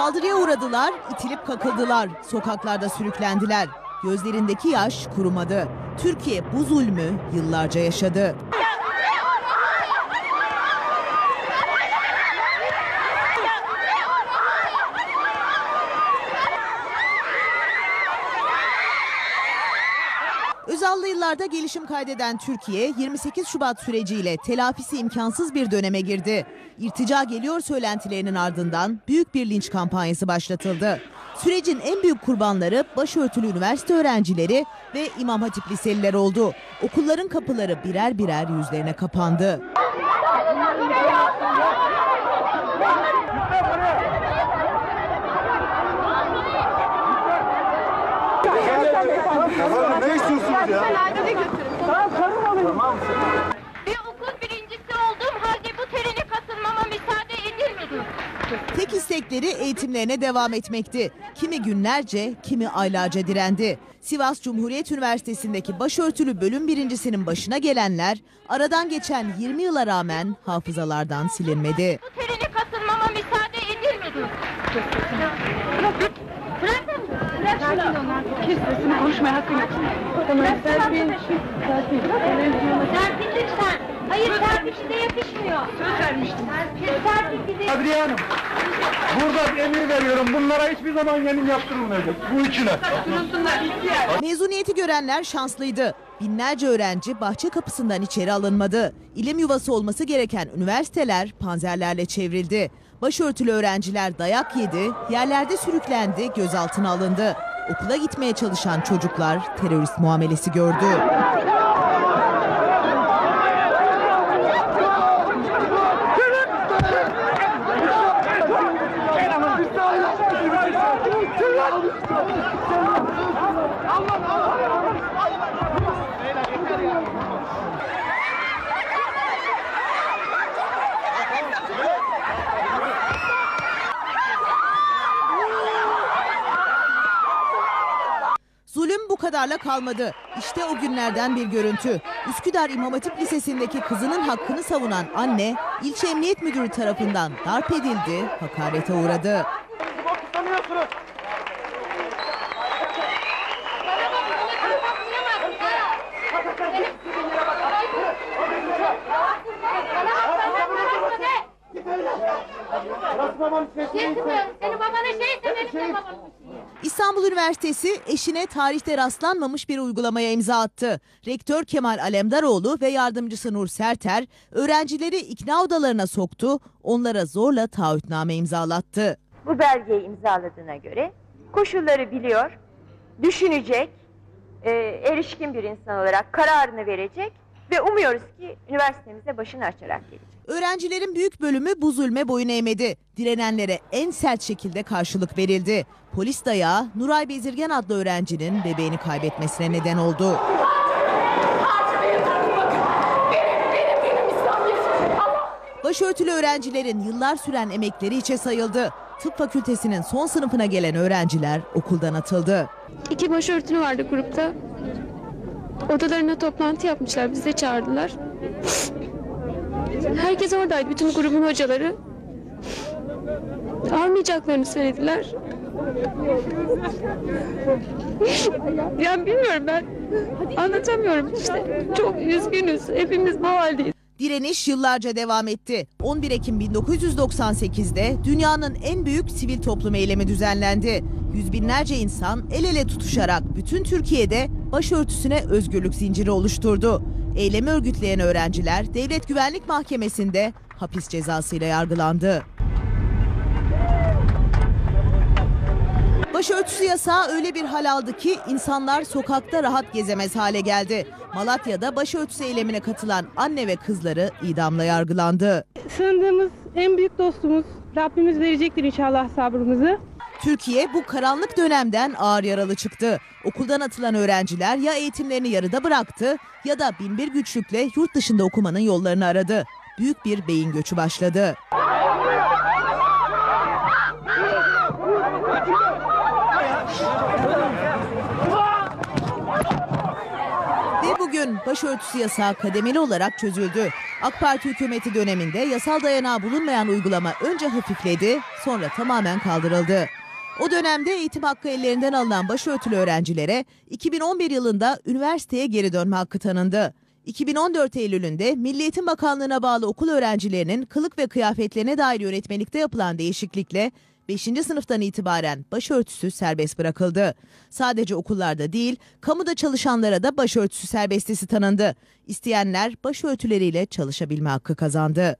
Saldırıya uğradılar, itilip kakıldılar, sokaklarda sürüklendiler. Gözlerindeki yaş kurumadı. Türkiye bu zulmü yıllarca yaşadı. Özallı yıllarda gelişim kaydeden Türkiye 28 Şubat süreciyle telafisi imkansız bir döneme girdi. İrtica geliyor söylentilerinin ardından büyük bir linç kampanyası başlatıldı. Sürecin en büyük kurbanları başörtülü üniversite öğrencileri ve İmam Hatip liseliler oldu. Okulların kapıları birer birer yüzlerine kapandı. Ne istiyorsunuz ya? Bir okul birincisi olduğum halde bu terene katılmama müsaade edilmedi. Tek istekleri eğitimlerine devam etmekti. Kimi günlerce, kimi aylarca direndi. Sivas Cumhuriyet Üniversitesi'ndeki başörtülü bölüm birincisinin başına gelenler aradan geçen 20 yıla rağmen hafızalardan silinmedi. Bu terene katılmama müsaade edilmedi. Bırakın. Bırak şunu. Kimsesinin konuşmaya hakkı yok. Serpil. Serpil lütfen. Hayır Serpil size yakışmıyor. Söz vermiştim. Serpil bize Kadriye Hanım. Burada bir emir veriyorum. Bunlara hiçbir zaman yemin yaptırılmayacak. Bu üçüne. Mezuniyeti görenler şanslıydı. Binlerce öğrenci bahçe kapısından içeri alınmadı. İlim yuvası olması gereken üniversiteler panzerlerle çevrildi. Başörtülü öğrenciler dayak yedi, yerlerde sürüklendi, gözaltına alındı. Okula gitmeye çalışan çocuklar terörist muamelesi gördü. Kadarla kalmadı. İşte o günlerden bir görüntü. Üsküdar İmam Hatip Lisesi'ndeki kızının hakkını savunan anne, ilçe emniyet müdürü tarafından darp edildi, hakarete uğradı. Senin babana şeyse benim de babamın şeyi. İstanbul Üniversitesi eşine tarihte rastlanmamış bir uygulamaya imza attı. Rektör Kemal Alemdaroğlu ve yardımcısı Nur Serter öğrencileri ikna odalarına soktu, onlara zorla taahhütname imzalattı. bu belgeyi imzaladığına göre koşulları biliyor, düşünecek, e, erişkin bir insan olarak kararını verecek ve umuyoruz ki üniversitemize başını açarak gelecek. Öğrencilerin büyük bölümü bu zulme boyun eğmedi. Direnenlere en sert şekilde karşılık verildi. Polis dayağı Nuray Bezirgen adlı öğrencinin bebeğini kaybetmesine neden oldu. Başörtülü öğrencilerin yıllar süren emekleri içe sayıldı. Tıp fakültesinin son sınıfına gelen öğrenciler okuldan atıldı. İki başörtülü vardı grupta. Odalarına toplantı yapmışlar. Bizi de çağırdılar. Herkes oradaydı. Bütün grubun hocaları. Almayacaklarını söylediler. yani bilmiyorum ben. Anlatamıyorum işte. Çok üzgünüz. Hepimiz bu haldeyiz. Direniş yıllarca devam etti. 11 Ekim 1998'de dünyanın en büyük sivil toplum eylemi düzenlendi. Yüz binlerce insan el ele tutuşarak bütün Türkiye'de başörtüsüne özgürlük zinciri oluşturdu. Eylemi örgütleyen öğrenciler Devlet Güvenlik Mahkemesi'nde hapis cezasıyla yargılandı. Başörtüsü yasağı öyle bir hal aldı ki insanlar sokakta rahat gezemez hale geldi. Malatya'da başörtüsü eylemine katılan anne ve kızları idamla yargılandı. Sığındığımız en büyük dostumuz Rabbimiz verecektir inşallah sabrımızı. Türkiye bu karanlık dönemden ağır yaralı çıktı. Okuldan atılan öğrenciler ya eğitimlerini yarıda bıraktı ya da binbir güçlükle yurt dışında okumanın yollarını aradı. Büyük bir beyin göçü başladı. Bugün başörtüsü yasağı kademeli olarak çözüldü. AK Parti hükümeti döneminde yasal dayanağı bulunmayan uygulama önce hafifledi, sonra tamamen kaldırıldı. O dönemde eğitim hakkı ellerinden alınan başörtülü öğrencilere 2011 yılında üniversiteye geri dönme hakkı tanındı. 2014 Eylül'ünde Milli Eğitim Bakanlığı'na bağlı okul öğrencilerinin kılık ve kıyafetlerine dair yönetmelikte yapılan değişiklikle 5. sınıftan itibaren başörtüsü serbest bırakıldı. Sadece okullarda değil, kamuda çalışanlara da başörtüsü serbestisi tanındı. İsteyenler başörtüleriyle çalışabilme hakkı kazandı.